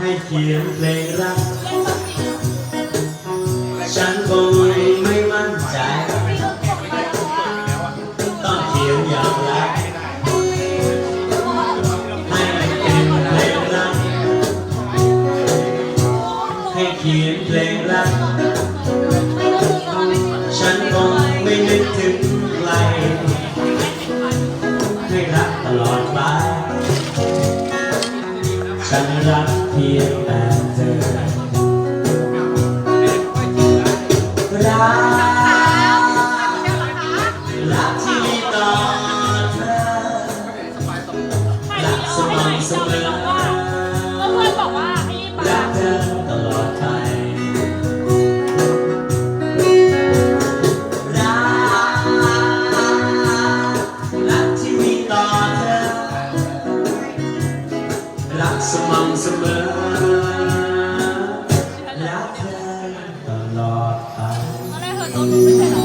ให้เขียนเพลงรัก ฉันคงไม่มั่นใจ ต้องเขียนอย่างไรให้เป็นเพลงรัก ให้เขียนเพลงรัก ฉันคงไม่นึกถึงใครให้รักตลอดไป ฉันรักเพียงแต่เธอรักรักที่มีต่อเธอรักสม่ำเสมอ สม่ำเสมอรักเธอตลอดไป